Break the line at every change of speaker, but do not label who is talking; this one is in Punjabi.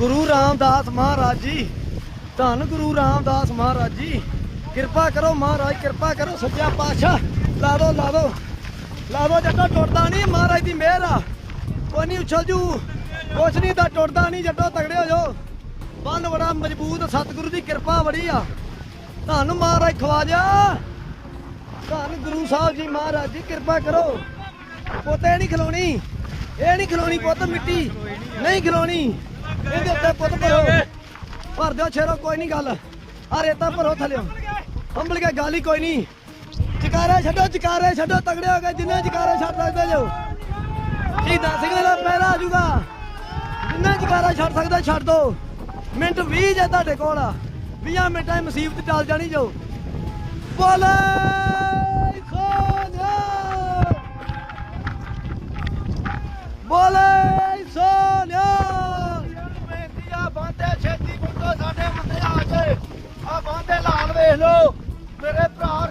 ਗੁਰੂ ਰਾਮਦਾਸ ਮਹਾਰਾਜ ਜੀ, ਧੰਨ ਗੁਰੂ ਰਾਮਦਾਸ ਮਹਾਰਾਜ ਜੀ। ਕਿਰਪਾ ਕਰੋ ਮਹਾਰਾਜ, ਕਿਰਪਾ ਕਰੋ ਸੱਚਾ ਪਾਤਸ਼ਾਹ। ਲਾ ਦੋ ਲਾ ਦੋ। ਲਾ ਦੋ, ਜੱਟਾ, ਟੁੱਟਦਾ ਨਹੀਂ ਮਹਾਰਾਜ ਦੀ ਮਿਹਰ ਆ। ਕੋਈ ਨਹੀਂ ਉਛਲ ਜੂ। ਕੁਛ ਨਹੀਂ ਤਾਂ ਟੁੱਟਦਾ ਨਹੀਂ, ਜੱਟੋ, ਤਗੜੇ ਹੋ ਜਾਓ। ਬੰਨ ਬੜਾ ਮਜ਼ਬੂਤ, ਸਤਿਗੁਰੂ ਦੀ ਕਿਰਪਾ ਬੜੀ ਆ। ਧੰਨ ਮਹਾਰਾਜ ਖਵਾਜਾ ਧੰਨ ਗੁਰੂ ਸਾਹਿਬ ਜੀ ਮਹਾਰਾਜ ਜੀ, ਕਿਰਪਾ ਕਰੋ। ਪੁੱਤ ਇਹ ਨਹੀਂ ਖਲੋਣੀ, ਇਹ ਨਹੀਂ ਖਲੋਣੀ ਪੁੱਤ ਮਿੱਟੀ। ਨਹੀਂ ਖਲੋਣੀ। ਇਹਦੇ ਉੱਤੇ ਪੁੱਤ ਭਰੋ। ਭਰ ਦਿਓ ਛੇਰੋ ਕੋਈ ਨਹੀਂ ਗੱਲ। ਆ ਰੇਤਾ ਭਰੋ ਥੱਲਿਓ ਹੰਬਲ ਕੇ ਗੱਲ ਹੀ ਕੋਈ ਨਹੀਂ। ਜਕਾਰੇ ਛੱਡੋ ਜਕਾਰੇ ਛੱਡੋ, ਤਗੜੇ ਹੋ ਗਏ। ਜਿੰਨੇ ਜਕਾਰੇ ਛੱਡ ਸਕਦੇ ਜੋ ਸ਼ਹੀਦਾਂ ਸਿੰਘਾਂ ਦਾ ਪਹਿਰਾ ਆ ਜਾਊਗਾ। ਜਿੰਨਾ ਜਕਾਰਾ ਛੱਡ ਸਕਦਾ, ਛੱਡ ਦੋ। ਮਿੰਟ 20 ਜੇ ਤੁਹਾਡੇ ਕੋਲ 20 ਮਿੰਟਾਂ 'ਚ ਮੁਸੀਬਤ ਟਲ ਜਾਣੀ ਜੋ। ਬੋਲੇ ਸੋਨਿਆ ਬੋਲੇ ਵੇਖ ਲਓ। ਮੇਰੇ ਭਰਾ